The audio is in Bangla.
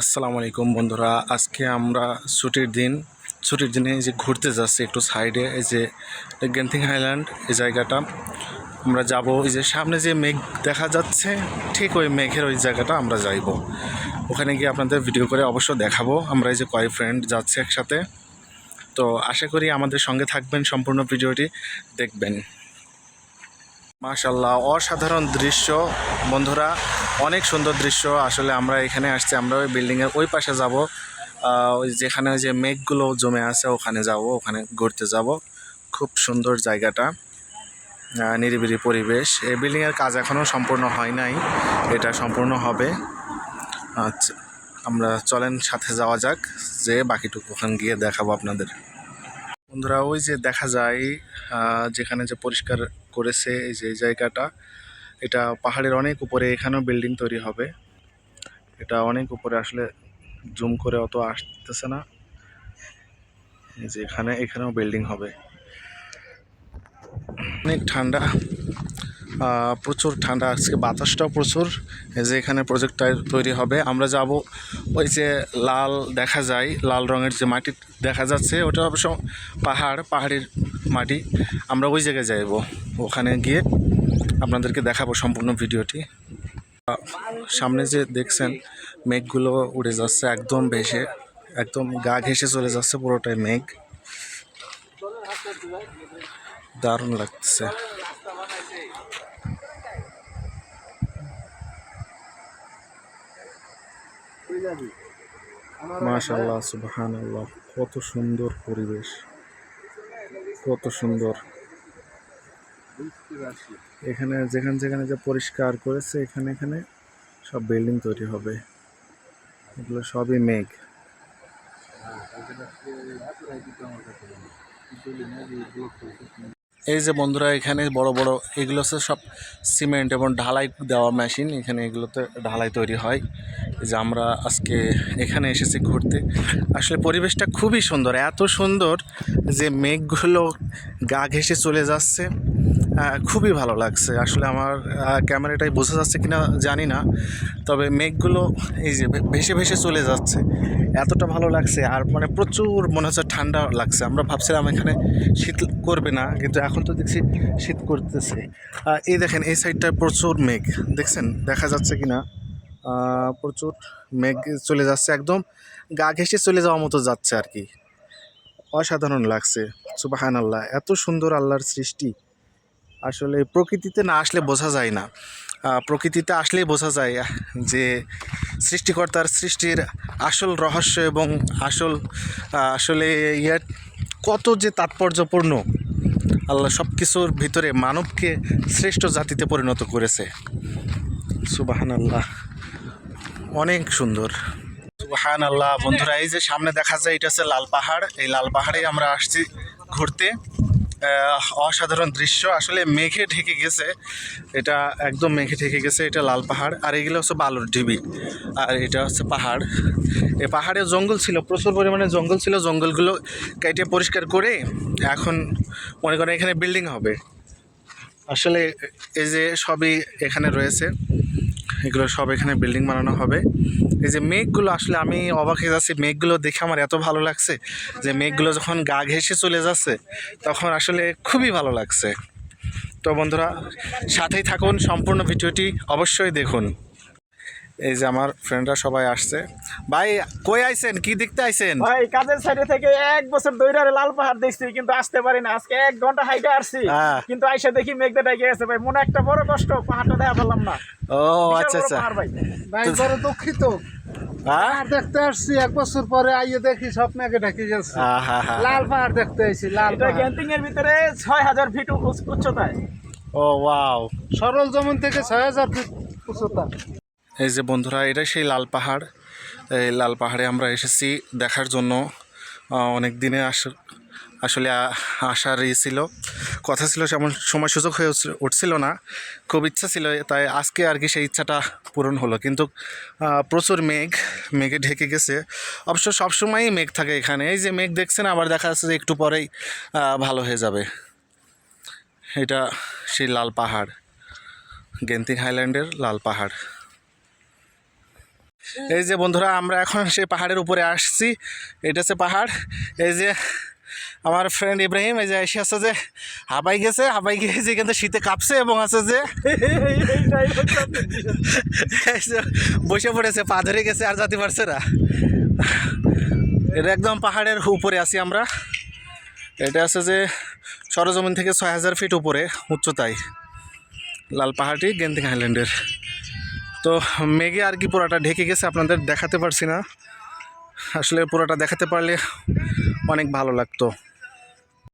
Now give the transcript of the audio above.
আসসালামু আলাইকুম বন্ধুরা, আজকে আমরা ছুটির দিন, ছুটির দিনে যে ঘুরতে যাচ্ছি একটু সাইডে এই যে গেন্থিং হাইল্যান্ড এই জায়গাটা। আমরা যাব, এই যে সামনে যে মেঘ দেখা যাচ্ছে, ঠিক ওই মেঘের ওই জায়গাটা আমরা যাইব। ওখানে গিয়ে আপনাদের ভিডিও করে অবশ্য দেখাবো। আমরা এই যে কয়েক ফ্রেন্ড যাচ্ছি একসাথে। তো আশা করি আমাদের সঙ্গে থাকবেন সম্পূর্ণ ভিডিওটি দেখবেন। মাশাল্লাহ অসাধারণ দৃশ্য। বন্ধুরা, অনেক সুন্দর দৃশ্য। আসলে আমরা এখানে আসছি, আমরা ওই বিল্ডিংয়ের ওই পাশে যাব। ওই যেখানে ওই যে মেঘগুলো জমে আছে, ওখানে যাব, ওখানে ঘুরতে যাব। খুব সুন্দর জায়গাটা। নিরিবিলি পরিবেশ। এই বিল্ডিংয়ের কাজ এখনও সম্পূর্ণ হয় নাই, এটা সম্পূর্ণ হবে। আচ্ছা আমরা চলেন, সাথে যাওয়া যাক, যে বাকিটুকু ওখানে গিয়ে দেখাবো আপনাদের। বন্ধুরা, ওই যে দেখা যায় যেখানে যে পরিষ্কার করেছে এই যে জায়গাটা। এটা পাহাড়ের অনেক উপরে এখানেও বিল্ডিং তৈরি হবে। এটা অনেক উপরে আসলে জুম করে অত আসতেছে না। যে এখানে, এখানেও বিল্ডিং হবে। অনেক ঠান্ডা। প্রচুর ঠান্ডা, আজকে বাতাসটাও প্রচুর যে এখানে প্রজেক্টটা তৈরি হবে। আমরা যাব ওই যে লাল দেখা যায়, লাল রঙের যে মাটি দেখা যাচ্ছে, ওটা অবশ্য পাহাড়, পাহাড়ের মাটি। আমরা ওই জায়গায় যাইব ওখানে গিয়ে আপনাদেরকে দেখাবো সম্পূর্ণ ভিডিওটি। সামনে যে দেখছেন, মেঘগুলো উড়ে যাচ্ছে, একদম ভেসে, একদম গা ঘেসে চলে যাচ্ছে পুরোটাই মেঘ। দারুণ লাগতেছে। মাশাল্লাহ সুবহান আল্লাহ কত সুন্দর পরিবেশ। কত সুন্দর। এখানে যেখানে যেখানে যে পরিষ্কার করেছে এখানে এখানে সব বিল্ডিং তৈরি হবে। এগুলো সবই মেঘ। এই যে বন্ধুরা, এখানে বড় বড় এগুলো হচ্ছে সব সিমেন্ট এবং ঢালাই দেওয়া মেশিন। এখানে এগুলোতে ঢালাই তৈরি হয়। যে আমরা আজকে এখানে এসেছি ঘুরতে। আসলে পরিবেশটা খুবই সুন্দর। এত সুন্দর যে মেঘগুলো গা ঘেসে চলে যাচ্ছে। খুবই ভালো লাগছে। আসলে আমার ক্যামেরাটাই বোঝা যাচ্ছে কিনা জানি না। তবে মেঘগুলো এই যে ভেসে ভেসে চলে যাচ্ছে। এতটা ভালো লাগছে আর মানে প্রচুর মনে হচ্ছে ঠান্ডা লাগছে। আমরা ভাবছিলাম এখানে শীত করবে না, কিন্তু এখন তো দেখছি শীত করতেছে। এই দেখেন, এই সাইডটায় প্রচুর মেঘ। দেখছেন? দেখা যাচ্ছে কি না প্রচুর মেঘ চলে যাচ্ছে একদম। গা ঘেঁষে চলে যাওয়ার মতো যাচ্ছে আর কি। অসাধারণ লাগছে। সুবাহান আল্লাহ এত সুন্দর আল্লাহর সৃষ্টি। আসলে প্রকৃতিতে না আসলে বোঝা যায় না। প্রকৃতিতে আসলেই বোঝা যায় যে সৃষ্টিকর্তার সৃষ্টির আসল রহস্য এবং আসল আসলে ইয়ার কত যে তাৎপর্যপূর্ণ, আল্লাহ সব কিছুর ভিতরে মানবকে শ্রেষ্ঠ জাতিতে পরিণত করেছে। সুবাহান আল্লাহ অনেক সুন্দর। সুবাহান আল্লাহ বন্ধুরা, এই যে সামনে দেখা যায়, এটা হচ্ছে লাল পাহাড়। এই লাল পাহাড়ে আমরা আসছি ঘুরতে। অসাধারণ দৃশ্য। আসলে মেঘে ঢেকে গেছে। এটা একদম মেঘে ঢেকে গেছে। এটা লাল পাহাড়। আর এগুলো হচ্ছে বালুর ঢিবি। আর এটা হচ্ছে পাহাড়। এই পাহাড়ে জঙ্গল ছিল। প্রচুর পরিমাণে জঙ্গল ছিল। জঙ্গলগুলো কেটে পরিষ্কার করে এখন মনে করেন এখানে বিল্ডিং হবে। আসলে এই যে সবই এখানে রয়েছে। এগুলো সব এখানে বিল্ডিং বানানো হবে। এই যে মেঘগুলো আসলে আমি অবাক হয়ে যাচ্ছি, মেঘগুলো দেখে আমার এত ভালো লাগছে যে মেঘগুলো যখন গা ঘেসে চলে যাচ্ছে, তখন আসলে খুবই ভালো লাগছে। তো বন্ধুরা, সাথেই থাকুন, সম্পূর্ণ ভিডিওটি অবশ্যই দেখুন। এই যে আমার ফ্রেন্ডরা সবাই আসছে। ভাই কই আইছেন? কি দেখতে আইছেন? ভাই কাজের সাইডে থেকে এক বছর দৈরারে লাল পাহাড় দেখছি কিন্তু আসতে পারি না। আজকে এক ঘণ্টা হাইটে আসছি হ্যাঁ। কিন্তু আইসা দেখি মেঘটা ডেকে গেছে। ভাই মনে একটা বড় কষ্ট পাহাড়টা দেখা পেলাম না। ও আচ্ছা আচ্ছা। ভাই। ভাই বড় দুঃখিত। হ্যাঁ? দেখতে আসছি এক বছর পরে আইয়ে দেখি স্বপ্নকে ঢেকে গেছে। লাল পাহাড় দেখতে আইছি লাল পাহাড়। গ্যান্টিং এর ভিতরে ছয় হাজার ফিট উচ- উচ্চতায়। ও ওয়াও সরল জমিন থেকে ছয় হাজার ফিট উচ্চতা। এই যে বন্ধুরা এটা সেই লাল পাহাড়। এই লাল পাহাড়ে আমরা এসেছি দেখার জন্য। অনেক দিনে আস, আসলে আসার ই ছিল। কথা ছিল সেমন সময় সুযোগ হয়ে উঠছিল- না। খুব ইচ্ছা ছিল, তাই আজকে আর কি সেই ইচ্ছাটা পূরণ হলো। কিন্তু প্রচুর মেঘ, মেঘে ঢেকে গেছে। অবশ্য সবসময়ই মেঘ থাকে এখানে। এই যে মেঘ দেখছেন, আবার দেখা যাচ্ছে যে একটু পরেই ভালো হয়ে যাবে। এটা সেই লাল পাহাড় গেন্তিং হাইল্যান্ডের লাল পাহাড়। এই যে বন্ধুরা, আমরা এখন সেই পাহাড়ের উপরে আসছি। এটা হচ্ছে পাহাড়। এই যে আমার ফ্রেন্ড ইব্রাহিম এই যে এসে আছে যে হাবাই গেছে। হাবাই গিয়েছে কিন্তু শীতে কাঁপছে এবং আছে যে বসে পড়েছে, পা ধরে গেছে, আর যেতে পারছে না। এটা একদম পাহাড়ের উপরে আছি আমরা। এটা আছে যে সরজমিন থেকে ছয় হাজার ফিট উপরে, উচ্চতায়। লাল পাহাড়টি গেন্দিং আইল্যান্ডের তো মেঘে আর কি পুরাটা ঢেকে গেছে, আপনাদের দেখাতে পারছি না। আসলে পুরোটা দেখাতে পারলে অনেক ভালো লাগতো।